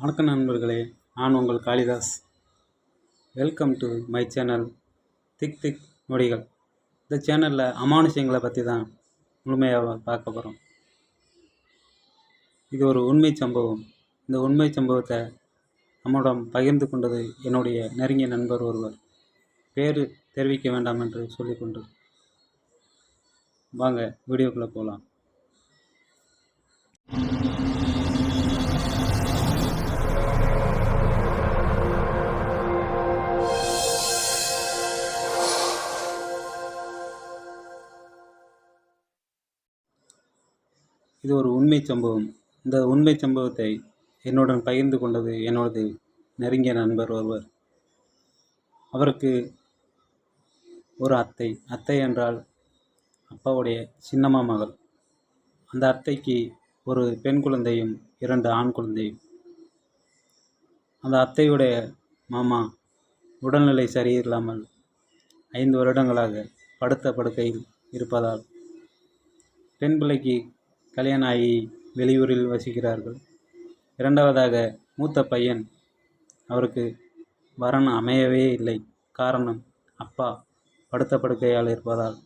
வணக்கம் நண்பர்களே நான் உங்கள் Kalidas. Welcome to my channel திக் திக் நொடிகள் இந்த சேனலில் அமானுஷங்களை பற்றி தான் முழுமையாக பார்க்க போகிறோம் இது ஒரு உண்மை சம்பவம். இந்த உண்மை சம்பவத்தை நம்மிடம் பகிர்ந்து கொண்டது என்னுடைய நெருங்கிய நண்பர் ஒருவர். பேர் தெரிவிக்க வேண்டாம் என்று சொல்லிக்கொண்டு வாங்க வீடியோக்குள்ளே போகலாம் இது ஒரு உண்மை சம்பவம். இந்த உண்மை சம்பவத்தை என்னுடன் பகிர்ந்து கொண்டது என்னோடது நெருங்கிய நண்பர் ஒருவர். அவருக்கு ஒரு அத்தை. அத்தை என்றால் அப்பாவுடைய சின்னம்மா மகள். அந்த அத்தைக்கு ஒரு பெண் குழந்தையும் இரண்டு ஆண் குழந்தையும். அந்த அத்தையுடைய மாமா உடல்நிலை சரியில்லாமல் ஐந்து வருடங்களாக படுத்த படுக்கையில் இருப்பதால் பெண் பிள்ளைக்கு கல்யாணம் ஆகி வெளியூரில் வசிக்கிறார்கள். இரண்டாவதாக மூத்த பையன். அவருக்கு வரன் அமையவே இல்லை. காரணம் அப்பா படுத்த படுக்கையால் இருப்பதால்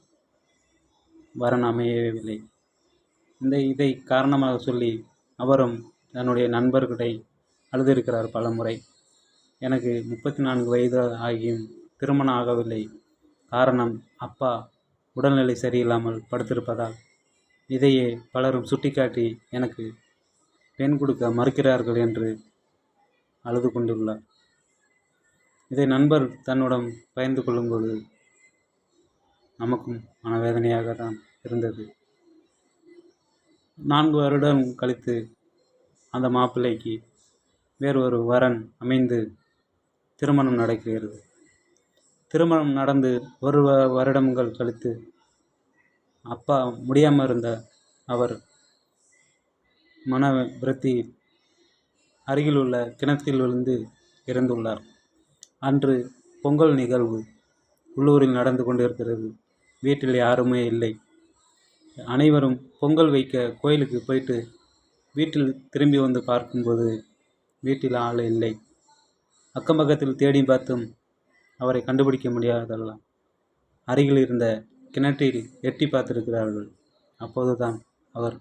வரன் அமையவே இல்லை இந்த இதை காரணமாக சொல்லி அவரும் தன்னுடைய நண்பர்களை அழுதிருக்கிறார் பல முறை எனக்கு முப்பத்தி நான்கு வயது ஆகியும் திருமணம் ஆகவில்லை. காரணம் அப்பா உடல்நிலை சரியில்லாமல் படுத்திருப்பதால் இதையே பலரும் சுட்டிக்காட்டி எனக்கு பெண் கொடுக்க மறுக்கிறார்கள் என்று அழுது கொண்டுள்ளார். இதை நண்பர் தன்னுடன் பயந்து கொள்ளும்போது நமக்கும் மனவேதனையாக தான் இருந்தது. நான்கு வருடம் கழித்து அந்த மாப்பிள்ளைக்கு வேறு ஒரு வரன் அமைந்து திருமணம் நடக்கிறது. திருமணம் நடந்து ஒரு வ- வருடங்கள் கழித்து அப்பா முடியாமல் இருந்த அவர் மன விரத்தி அருகில் உள்ள கிணற்றில் விழுந்து இறந்துள்ளார். அன்று பொங்கல் நிகழ்வு உள்ளூரில் நடந்து கொண்டிருக்கிறது. வீட்டில் யாருமே இல்லை. அனைவரும் பொங்கல் வைக்க கோயிலுக்கு போயிட்டு வீட்டில் திரும்பி வந்து பார்க்கும்போது வீட்டில் ஆள் இல்லை. அக்கம் பக்கத்தில் தேடி பார்த்தும் அவரை கண்டுபிடிக்க முடியாதெல்லாம் அருகில் இருந்த கிணற்றில் எட்டி பார்த்திருக்கிறார்கள். அப்போதுதான் அவர்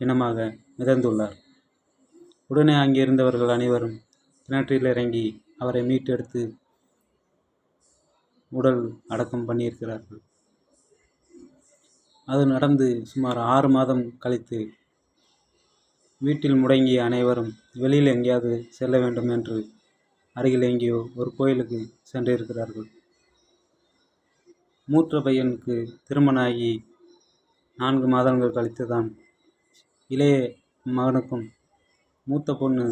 பிணமாக மிதந்துள்ளார். உடனே அங்கிருந்தவர்கள் அனைவரும் கிணற்றில் இறங்கி அவரை மீட்டெடுத்து உடல் அடக்கம் பண்ணியிருக்கிறார்கள். அது நடந்து சுமார் ஆறு மாதம் கழித்து வீட்டில் முடங்கிய அனைவரும் வெளியில் எங்கேயாவது செல்ல வேண்டும் என்று அருகில் எங்கேயோ ஒரு கோயிலுக்கு சென்றிருக்கிறார்கள். மூத்த பையனுக்கு திருமணம் ஆகி நான்கு மாதங்கள் கழித்து தான் இளைய மகனுக்கும் மூத்த பொண்ணு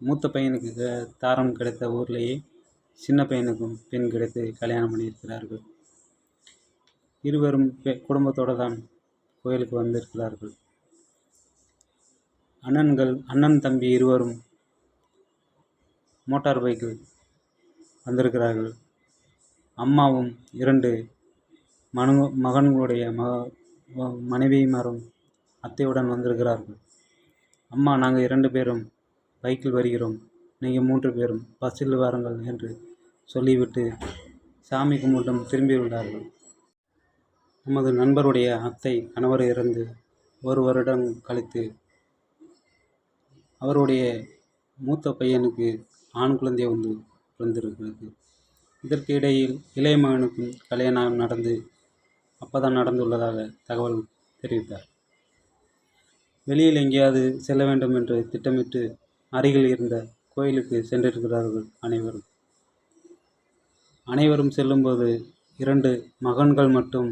மூத்த பையனுக்கு க- தாரம் கிடைத்த ஊர்லேயே சின்ன பையனுக்கும் பெண் கிடைத்து கல்யாணம் பண்ணியிருக்கிறார்கள். இருவரும் பெ- குடும்பத்தோடு தான் கோயிலுக்கு வந்திருக்கிறார்கள். அண்ணன்கள் அண்ணன் தம்பி இருவரும் மோட்டார் பைக்கில் வந்திருக்கிறார்கள். அம்மாவும் இரண்டு மனு மகன்களுடைய மக ம- மனைவியுமாரும் அத்தையுடன் வந்திருக்கிறார்கள். அம்மா நாங்கள் இரண்டு பேரும் பைக்கில் வருகிறோம். நீங்கள் மூன்று பேரும் பஸ்ஸில் வாருங்கள் என்று சொல்லிவிட்டு சாமி கும்பிட்டும் திரும்பியுள்ளார்கள் நமது நண்பருடைய அத்தை கணவர் இறந்து ஒரு வருடம் கழித்து அவருடைய மூத்த பையனுக்கு ஆண் குழந்தை வந்து பிறந்திருக்கிறது. இதற்கு இடையில் இளைய மகனுக்கும் கல்யாணம் நடந்து அப்பதான் நடந்துள்ளதாக தகவல் தெரிவித்தார். வெளியில் எங்கேயாவது செல்ல வேண்டும் என்று திட்டமிட்டு அருகில் இருந்த கோயிலுக்கு சென்றிருக்கிறார்கள் அனைவரும். அனைவரும் செல்லும்போது இரண்டு மகன்கள் மட்டும்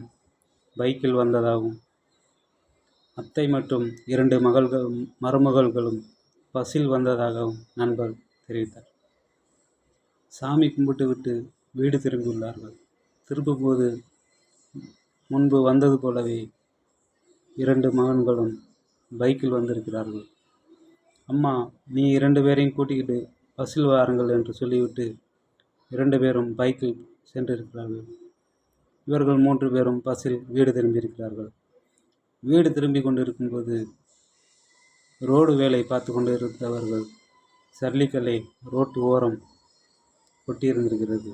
பைக்கில் வந்ததாகவும் அத்தை மற்றும் இரண்டு மகள்கள் மருமகள்களும் பஸ்ஸில் வந்ததாகவும் நண்பர் தெரிவித்தார். சாமி கும்பிட்டு விட்டு வீடு திரும்பியுள்ளார்கள். திரும்பும்போது முன்பு வந்தது போலவே இரண்டு மகன்களும் பைக்கில் வந்திருக்கிறார்கள். அம்மா நீ இரண்டு பேரையும் கூட்டிக்கிட்டு பஸ்ஸில் வாருங்கள் என்று சொல்லிவிட்டு இரண்டு பேரும் பைக்கில் சென்றிருக்கிறார்கள். இவர்கள் மூன்று பேரும் பஸ்ஸில் வீடு திரும்பியிருக்கிறார்கள். வீடு திரும்பி கொண்டிருக்கும்போது ரோடு வேலை பார்த்து கொண்டு இருந்தவர்கள் சர்லிக்கல்லை ரோட்டு ஓரம் கொட்டியிருந்திருக்கிறது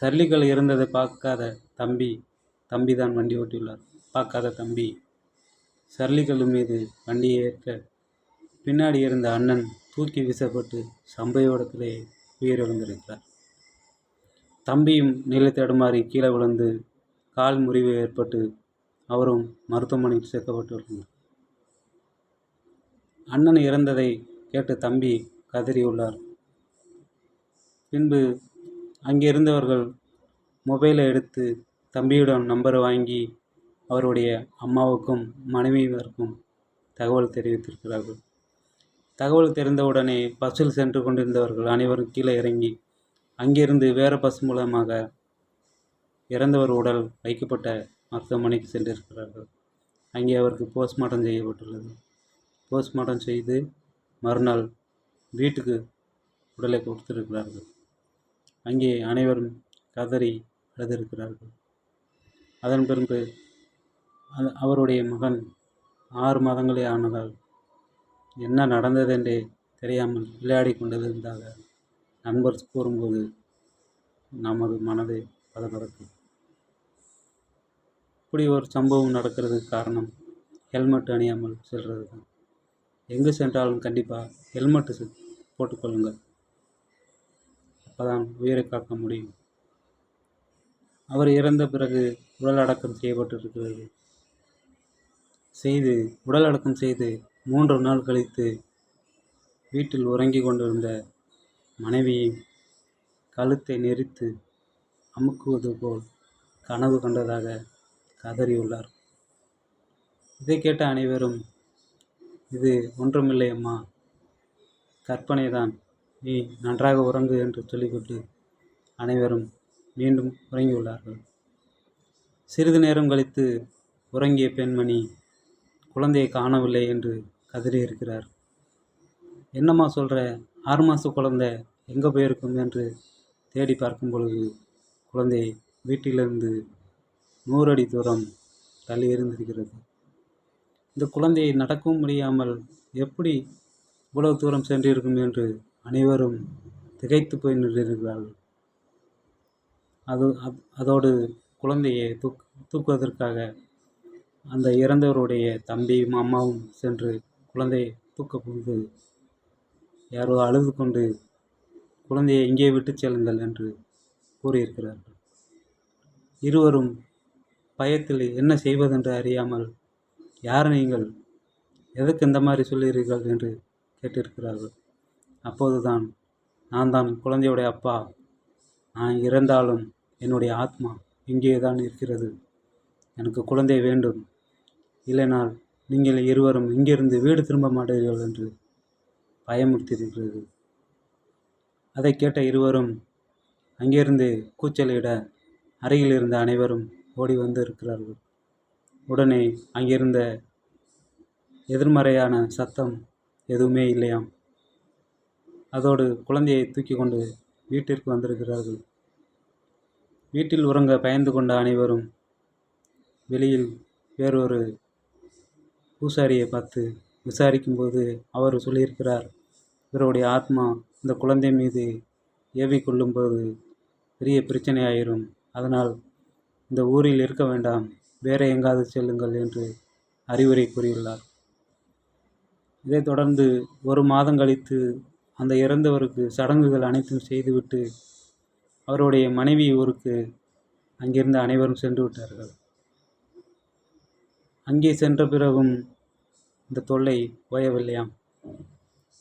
சர்லிகள் இருந்ததை பார்க்காத தம்பி தம்பி தான் வண்டி ஓட்டியுள்ளார். பார்க்காத தம்பி. சர்லிகள் மீது வண்டியை ஏற்க பின்னாடி இருந்த அண்ணன் தூக்கி வீசப்பட்டு சம்பையோடத்திலே உயிரிழந்திருக்கிறார். தம்பியும் நிலை தடுமாறி கீழே விழுந்து கால் முறிவு ஏற்பட்டு அவரும் மருத்துவமனையில் சேர்க்கப்பட்டுள்ளார். அண்ணன் இறந்ததை கேட்டு தம்பி கதறியுள்ளார். பின்பு அங்கிருந்தவர்கள் மொபைலை எடுத்து தம்பியிடம் நம்பரை வாங்கி அவருடைய அம்மாவுக்கும் மனைவியருக்கும் தகவல் தெரிவித்திருக்கிறார்கள். தகவல் தெரிந்தவுடனே பஸ்ஸில் சென்று கொண்டிருந்தவர்கள் அனைவரும் கீழே இறங்கி அங்கிருந்து வேறு பஸ் மூலமாக இறந்தவர் உடல் வைக்கப்பட்ட மருத்துவமனைக்கு சென்றிருக்கிறார்கள். அங்கே அவருக்கு போஸ்ட்மார்ட்டம் செய்யப்பட்டுள்ளது. போஸ்ட்மார்ட்டம் செய்து மறுநாள் வீட்டுக்கு உடலை கொடுத்திருக்கிறார்கள். அங்கே அனைவரும் கதறி அழுதிருக்கிறார்கள். அதன் பிறகு அவருடைய மகன் ஆறு மாதங்களே ஆனதால் என்ன நடந்ததென்றே தெரியாமல் விளையாடி கொண்டிருந்ததாக நண்பர் கூறும்போது நமது மனதை பதபதக்கும் இப்படி ஒரு சம்பவம் நடக்கிறதுக்கு காரணம் ஹெல்மெட் அணியாமல் செல்வது தான் எங்கு சென்றாலும் கண்டிப்பாக ஹெல்மெட்டு போட்டுக்கொள்ளுங்கள் அப்பதான் உயிரை காக்க முடியும். அவர் இறந்த பிறகு உடல் அடக்கம் செய்யப்பட்டிருக்கிறது. செய்து உடல் அடக்கம் செய்து மூன்று நாள் கழித்து வீட்டில் உறங்கிக் கொண்டிருந்த மனைவியை கழுத்தை நெரித்து அமுக்குவது போல் கனவு கண்டதாக கதறியுள்ளார். இதை கேட்ட அனைவரும் இது ஒன்றுமில்லை அம்மா. கற்பனைதான். நீ நன்றாக உறங்கு என்று சொல்லிவிட்டு அனைவரும் மீண்டும் உறங்கியுள்ளார்கள். சிறிது நேரம் கழித்து உறங்கிய பெண்மணி குழந்தையை காணவில்லை என்று கதறியிருக்கிறார் என்னம்மா சொல்கிற ஆறு மாத குழந்தை எங்கே போயிருக்கும் என்று தேடி பார்க்கும் பொழுது குழந்தை வீட்டிலிருந்து நூறு அடி தூரம் தள்ளி இருந்திருக்கிறது இந்த குழந்தையை நடக்கவும் முடியாமல் எப்படி இவ்வளவு தூரம் சென்றிருக்கும் என்று அனைவரும் திகைத்து போய் நின்றிருக்கிறார்கள் அது அதோடு குழந்தையை தூக் தூக்குவதற்காக அந்த இறந்தவருடைய தம்பியும் அம்மாவும் சென்று குழந்தையை தூக்க போது யாரோ அழுது கொண்டு குழந்தையை இங்கே விட்டுச் செல்லுங்கள் என்று கூறியிருக்கிறார்கள். இருவரும் பயத்தில் என்ன செய்வதென்று அறியாமல் யார் நீங்கள்? எதுக்கு இந்த மாதிரி சொல்லுகிறீர்கள்? என்று கேட்டிருக்கிறார்கள். அப்போதுதான் நான் தான் குழந்தையுடைய அப்பா. நான் இறந்தாலும் என்னுடைய ஆத்மா இங்கே தான் இருக்கிறது. எனக்கு குழந்தை வேண்டும். இல்லைனால் நீங்கள் இருவரும் இங்கிருந்து வீடு திரும்ப மாட்டீர்கள் என்று பயமுறுத்தியிருக்கிறது. அதை கேட்ட இருவரும் அங்கிருந்து கூச்சலிட அருகில் இருந்த அனைவரும் ஓடி வந்து இருக்கிறார்கள் உடனே அங்கிருந்த எதிர்மறையான சத்தம் எதுவுமே இல்லையாம். அதோடு குழந்தையை தூக்கி கொண்டு வீட்டிற்கு வந்திருக்கிறார்கள். வீட்டில் உறங்க பயந்து கொண்ட அனைவரும் வெளியில் வேறொரு பூசாரியை பார்த்து விசாரிக்கும்போது அவர் சொல்லியிருக்கிறார் இவருடைய ஆத்மா இந்த குழந்தை மீது ஏவி கொள்ளும்போது பெரிய பிரச்சனையாயிரும். அதனால் இந்த ஊரில் இருக்க வேண்டாம். வேற எங்காவது செல்லுங்கள் என்று அறிவுரை கூறியுள்ளார். இதைத் தொடர்ந்து ஒரு மாதம் கழித்து அந்த இறந்தவருக்கு சடங்குகள் அனைத்தும் செய்துவிட்டு அவருடைய மனைவி ஊருக்கு அங்கிருந்து அனைவரும் சென்று விட்டார்கள். அங்கே சென்ற பிறகும் இந்த தொல்லை ஓயவில்லையாம்.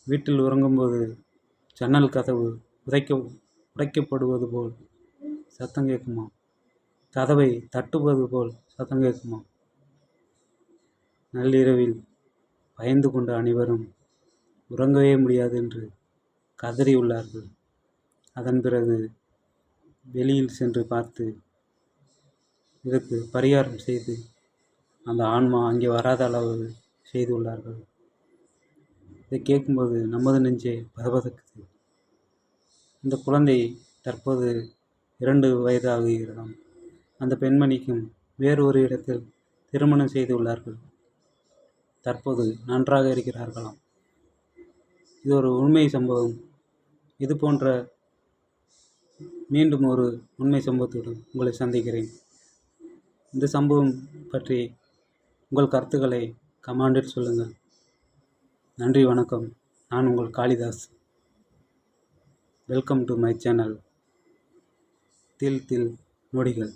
வீட்டில் உறங்கும்போது ஜன்னல் கதவு உதைக்க உடைக்கப்படுவது போல் சத்தம் கேட்குமா கதவை தட்டுவது போல் சத்தம் கேட்குமா நள்ளிரவில் பயந்து கொண்ட அனைவரும் உறங்கவே முடியாது என்று கதறியுள்ளார்கள் அதன் பிறகு வெளியில் சென்று பார்த்து இதற்கு பரிகாரம் செய்து அந்த ஆன்மா அங்கே வராத அளவு செய்துள்ளார்கள் இதை கேட்கும்போது நமது நெஞ்சே பதபதக்குது இந்த குழந்தை தற்போது இரண்டு வயது அந்த பெண்மணிக்கும் வேறு ஒரு இடத்தில் திருமணம் செய்துள்ளார்கள் தற்போது நன்றாக இருக்கிறார்களாம். இது ஒரு உண்மை சம்பவம். இது போன்ற மீண்டும் ஒரு உண்மை சம்பவத்துடன் உங்களை சந்திக்கிறேன். இந்த சம்பவம் பற்றி உங்கள் கருத்துக்களை கமாண்டில் சொல்லுங்கள். நன்றி வணக்கம். நான் உங்கள் Kalidas. Welcome to my channel தில் தில் நொடிகள்.